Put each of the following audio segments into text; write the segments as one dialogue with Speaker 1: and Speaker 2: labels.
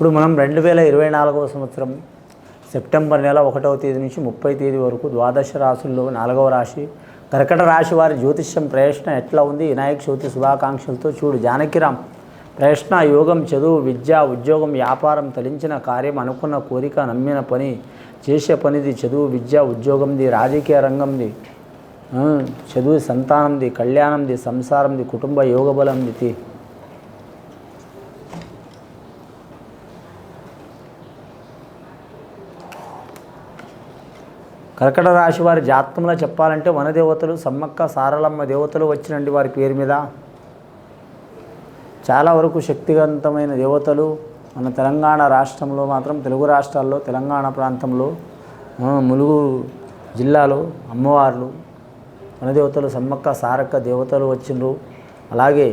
Speaker 1: ఇప్పుడు మనం రెండు వేల ఇరవై నాలుగవ సంవత్సరం సెప్టెంబర్ నెల ఒకటవ తేదీ నుంచి ముప్పై తేదీ వరకు ద్వాదశ రాశుల్లో నాలుగవ రాశి కర్కట రాశి వారి జ్యోతిష్యం ప్రయత్నం ఎట్లా ఉంది? వినాయక చవితి శుభాకాంక్షలతో చూడు. జానకిరామ్ ప్రయత్న యోగం చదువు విద్య ఉద్యోగం వ్యాపారం తలించిన కార్యం అనుకున్న కోరిక నమ్మిన పని చేసే పనిది చదువు విద్య ఉద్యోగంది రాజకీయ రంగంది చదువు సంతానంది కళ్యాణంది సంసారంది కుటుంబ యోగ కర్కట రాశి వారి జాతకంలో చెప్పాలంటే వనదేవతలు సమ్మక్క సారలమ్మ దేవతలు వచ్చినండి వారి పేరు మీద. చాలా వరకు శక్తివంతమైన దేవతలు మన తెలంగాణ రాష్ట్రంలో మాత్రం తెలుగు రాష్ట్రాల్లో తెలంగాణ ప్రాంతంలో ములుగు జిల్లాలో అమ్మవార్లు వనదేవతలు సమ్మక్క సారక్క దేవతలు వచ్చిండ్రు. అలాగే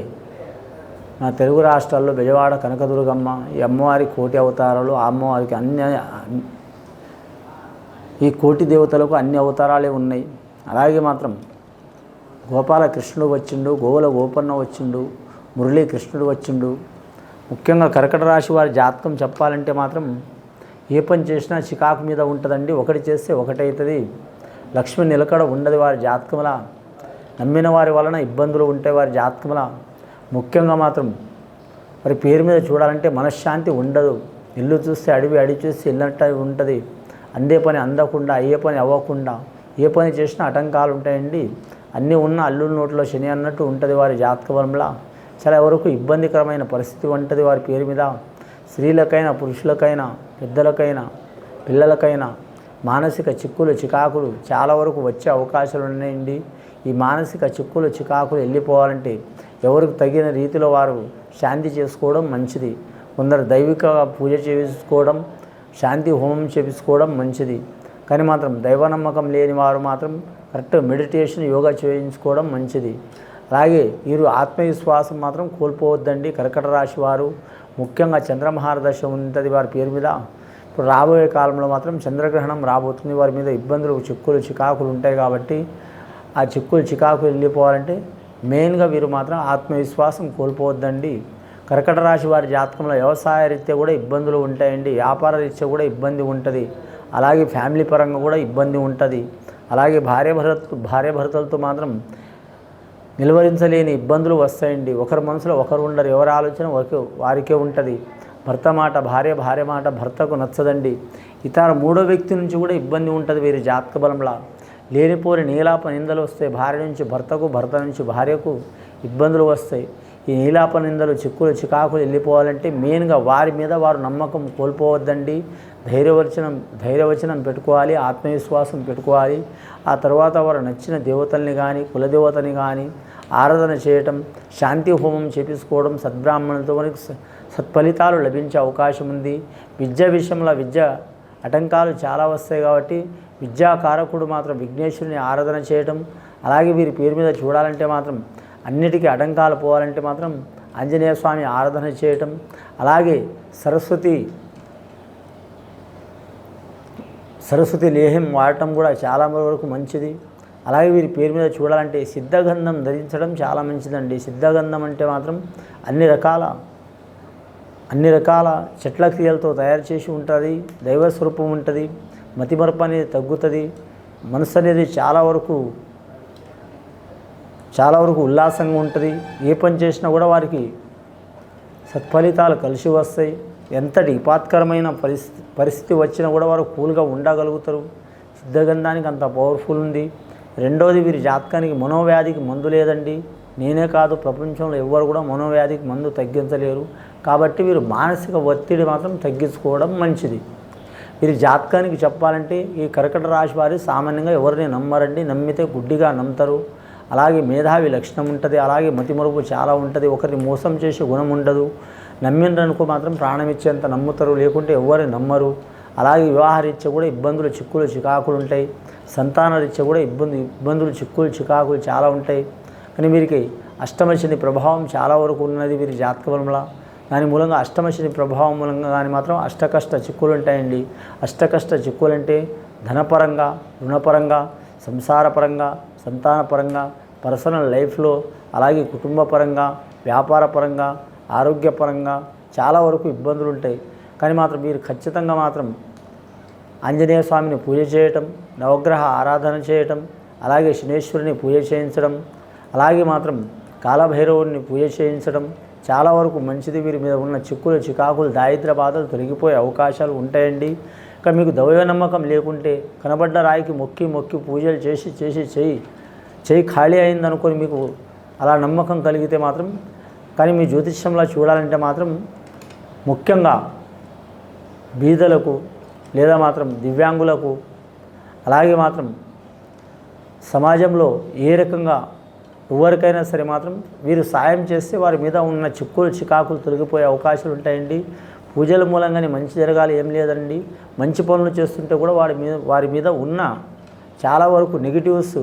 Speaker 1: మన తెలుగు రాష్ట్రాల్లో బెజవాడ కనకదుర్గమ్మ ఈ అమ్మవారి కోటి అవతారాలు ఆ అమ్మవారికి అన్ని ఈ కోటి దేవతలకు అన్ని అవతారాలే ఉన్నాయి. అలాగే మాత్రం గోపాలకృష్ణుడు వచ్చిండు గోవుల గోపన్న వచ్చిండు మురళీకృష్ణుడు వచ్చిండు. ముఖ్యంగా కర్కట రాశి వారి జాతకం చెప్పాలంటే మాత్రం ఏ పని చేసినా చికాకు మీద ఉంటుందండి. ఒకటి చేస్తే ఒకటవుతుంది లక్ష్మి నిలకడ ఉండదు వారి జాతకముల. నమ్మిన వారి వలన ఇబ్బందులు ఉంటాయి వారి జాతకముల. ముఖ్యంగా మాత్రం మరి పేరు మీద చూడాలంటే మనశ్శాంతి ఉండదు. ఇల్లు చూస్తే అడవి అడివి చూస్తే ఇల్లంట ఉంటుంది. అందే పని అందకుండా అయ్యే పని అవ్వకుండా ఏ పని చేసినా ఆటంకాలు ఉంటాయండి. అన్నీ ఉన్న అల్లుల నోట్లో శని అన్నట్టు ఉంటుంది వారి జాతక చాలా వరకు ఇబ్బందికరమైన పరిస్థితి ఉంటుంది వారి పేరు మీద. స్త్రీలకైనా పురుషులకైనా పెద్దలకైనా పిల్లలకైనా మానసిక చిక్కులు చికాకులు చాలా వరకు వచ్చే అవకాశాలు ఉన్నాయండి. ఈ మానసిక చిక్కులు చికాకులు వెళ్ళిపోవాలంటే ఎవరికి తగిన రీతిలో వారు శాంతి చేసుకోవడం మంచిది. కొందరు దైవిక పూజ చేసుకోవడం శాంతి హోమం చేపించుకోవడం మంచిది. కానీ మాత్రం దైవ నమ్మకం లేని వారు మాత్రం కరెక్ట్ మెడిటేషన్ యోగా చేయించుకోవడం మంచిది. అలాగే వీరు ఆత్మవిశ్వాసం మాత్రం కోల్పోవద్దండి. కర్కట రాశి వారు ముఖ్యంగా చంద్రమహారదశ ఉంటుంది వారి పేరు మీద. ఇప్పుడు రాబోయే కాలంలో మాత్రం చంద్రగ్రహణం రాబోతుంది. వారి మీద ఇబ్బందులు చిక్కులు చికాకులు ఉంటాయి కాబట్టి ఆ చిక్కులు చికాకులు వెళ్ళిపోవాలంటే మెయిన్గా వీరు మాత్రం ఆత్మవిశ్వాసం కోల్పోవద్దండి. కర్కట రాశి వారి జాతకంలో వ్యవసాయ రీత్యా కూడా ఇబ్బందులు ఉంటాయండి. వ్యాపార రీత్యా కూడా ఇబ్బంది ఉంటుంది. అలాగే ఫ్యామిలీ పరంగా కూడా ఇబ్బంది ఉంటుంది. అలాగే భార్య భర్త భార్య భర్తలతో మాత్రం నిలువరించలేని ఇబ్బందులు వస్తాయండి. ఒకరి మనసులో ఒకరు ఉండరు. ఎవరి ఆలోచన వారికి వారికే ఉంటుంది. భర్త మాట భార్య భార్య మాట భర్తకు నచ్చదండి. ఇతర మూడో వ్యక్తి నుంచి కూడా ఇబ్బంది ఉంటుంది వీరి జాతక బలంలా. లేనిపోని నీలాప నిందలు వస్తాయి. భార్య నుంచి భర్తకు భర్త నుంచి భార్యకు ఇబ్బందులు వస్తాయి. ఈ నీలాప నిందలు చిక్కులు చికాకులు వెళ్ళిపోవాలంటే మెయిన్గా వారి మీద వారు నమ్మకం కోల్పోవద్దండి. ధైర్యవచనం ధైర్యవచనం పెట్టుకోవాలి ఆత్మవిశ్వాసం పెట్టుకోవాలి. ఆ తర్వాత వారు నచ్చిన దేవతల్ని కానీ కులదేవతని కానీ ఆరాధన చేయటం శాంతి హోమం చేపించుకోవడం సద్బ్రాహ్మణులతో సత్ఫలితాలు లభించే అవకాశం ఉంది. విద్య విషయంలో విద్య ఆటంకాలు చాలా వస్తాయి కాబట్టి విద్యాకారకుడు మాత్రం విఘ్నేశ్వరుని ఆరాధన చేయటం అలాగే వీరి పేరు మీద చూడాలంటే మాత్రం అన్నిటికీ అడంకాలు పోవాలంటే మాత్రం ఆంజనేయ స్వామి ఆరాధన చేయటం అలాగే సరస్వతి సరస్వతి లేహం వాడటం కూడా చాలా వరకు మంచిది. అలాగే వీరి పేరు మీద చూడాలంటే సిద్ధగంధం ధరించడం చాలా మంచిదండి. సిద్ధగంధం అంటే మాత్రం అన్ని రకాల అన్ని రకాల చెట్ల క్రియలతో తయారు చేసి ఉంటుంది. దైవ స్వరూపం ఉంటుంది. మతిమరపు అనేది తగ్గుతుంది. మనసు అనేది చాలా వరకు చాలా వరకు ఉల్లాసంగా ఉంటుంది. ఏ పని చేసినా కూడా వారికి సత్ఫలితాలు కలిసి వస్తాయి. ఎంతటి విపాత్కరమైన పరిస్థితి పరిస్థితి వచ్చినా కూడా వారు కూల్గా ఉండగలుగుతారు. సిద్ధగంధానికి అంత పవర్ఫుల్ ఉంది. రెండోది వీరి జాతకానికి మనోవ్యాధికి మందు లేదండి. నేనే కాదు ప్రపంచంలో ఎవ్వరు కూడా మనోవ్యాధికి మందు తగ్గించలేరు. కాబట్టి వీరు మానసిక ఒత్తిడి మాత్రం తగ్గించుకోవడం మంచిది. వీరి జాతకానికి చెప్పాలంటే ఈ కర్కట రాశి వారి సామాన్యంగా ఎవరిని నమ్మరండి. నమ్మితే గుడ్డిగా నమ్ముతారు. అలాగే మేధావి లక్షణం ఉంటుంది అలాగే మతిమరుపు చాలా ఉంటుంది. ఒకరిని మోసం చేసే గుణం ఉండదు. నమ్మిననుకో మాత్రం ప్రాణం ఇచ్చేంత నమ్ముతారు లేకుంటే ఎవరు నమ్మరు. అలాగే వివాహరీత్యా కూడా ఇబ్బందులు చిక్కులు చికాకులు ఉంటాయి. సంతాన రీత్యా కూడా ఇబ్బంది ఇబ్బందులు చిక్కులు చికాకులు చాలా ఉంటాయి. కానీ వీరికి అష్టమశని ప్రభావం చాలా వరకు ఉన్నది వీరి జాతక బలంలా. దాని మూలంగా అష్టమశని ప్రభావం మూలంగా కానీ మాత్రం అష్టకష్ట చిక్కులు ఉంటాయండి. అష్టకష్ట చిక్కులంటే ధనపరంగా రుణపరంగా సంసారపరంగా సంతానపరంగా పర్సనల్ లైఫ్లో అలాగే కుటుంబ పరంగా వ్యాపార పరంగా ఆరోగ్యపరంగా చాలా వరకు ఇబ్బందులు ఉంటాయి. కానీ మాత్రం మీరు ఖచ్చితంగా మాత్రం ఆంజనేయ స్వామిని పూజ చేయటం నవగ్రహ ఆరాధన చేయటం అలాగే శనేశ్వరుని పూజ చేయించడం అలాగే మాత్రం కాలభైరవుడిని పూజ చేయించడం చాలా వరకు మంచిది. వీరి మీద ఉన్న చిక్కులు చికాకులు దారిద్ర బాధలు తొలగిపోయే అవకాశాలు ఉంటాయండి. ఇక మీకు దైవ నమ్మకం లేకుంటే కనబడ్డ రాయికి మొక్కి మొక్కి పూజలు చేసి చేసి చేయి చేయి ఖాళీ అయిందనుకొని మీకు అలా నమ్మకం కలిగితే మాత్రం కానీ మీ జ్యోతిష్యంలో చూడాలంటే మాత్రం ముఖ్యంగా బీదలకు లేదా మాత్రం దివ్యాంగులకు అలాగే మాత్రం సమాజంలో ఏ రకంగా ఎవరికైనా సరే మాత్రం వీరు సాయం చేస్తే వారి మీద ఉన్న చిక్కులు చికాకులు తొలగిపోయే అవకాశాలు ఉంటాయండి. పూజల మూలంగానే మంచి జరగాలి ఏం లేదండి. మంచి పనులు చేస్తుంటే కూడా వారి మీద వారి మీద ఉన్న చాలా వరకు నెగిటివ్స్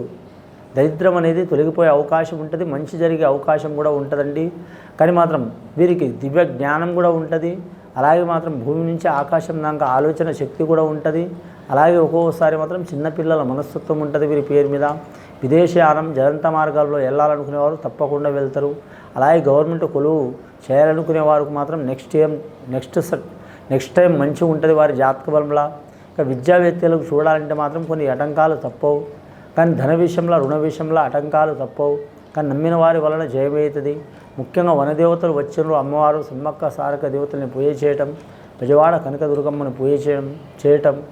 Speaker 1: దరిద్రం అనేది తొలగిపోయే అవకాశం ఉంటుంది మంచి జరిగే అవకాశం కూడా ఉంటుందండి. కానీ మాత్రం వీరికి దివ్య జ్ఞానం కూడా ఉంటుంది. అలాగే మాత్రం భూమి నుంచి ఆకాశం దాకా ఆలోచన శక్తి కూడా ఉంటుంది. అలాగే ఒక్కొక్కసారి మాత్రం చిన్నపిల్లల మనస్తత్వం ఉంటుంది వీరి పేరు మీద. విదేశయానం జలంత మార్గాల్లో వెళ్ళాలనుకునేవారు తప్పకుండా వెళ్తారు. అలాగే గవర్నమెంట్ కొలువు చేయాలనుకునే వారికి మాత్రం నెక్స్ట్ టైం నెక్స్ట్ స- నెక్స్ట్ టైం మంచిగా ఉంటుంది వారి జాతక బలంలా. ఇంకా విద్యావేత్తలకు చూడాలంటే మాత్రం కొన్ని ఆటంకాలు తప్పవు. కానీ ధన విషయంలో రుణ విషయంలో ఆటంకాలు తప్పవు. కానీ నమ్మిన వారి వలన జయమవుతుంది ముఖ్యంగా వనదేవతలు వచ్చిన అమ్మవారు సమ్మక్క సారక దేవతల్ని పూజ చేయటం బెజవాడ కనకదుర్గమ్మని పూజ చేయడం చేయటం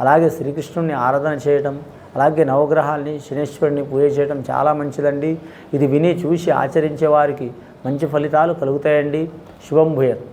Speaker 1: అలాగే శ్రీకృష్ణుని ఆరాధన చేయటం అలాగే నవగ్రహాల్ని శనేశ్వరుని పూజ చేయటం చాలా మంచిదండి. ఇది విని చూసి ఆచరించే వారికి మంచి ఫలితాలు కలుగుతాయండి. శుభం భూయత్.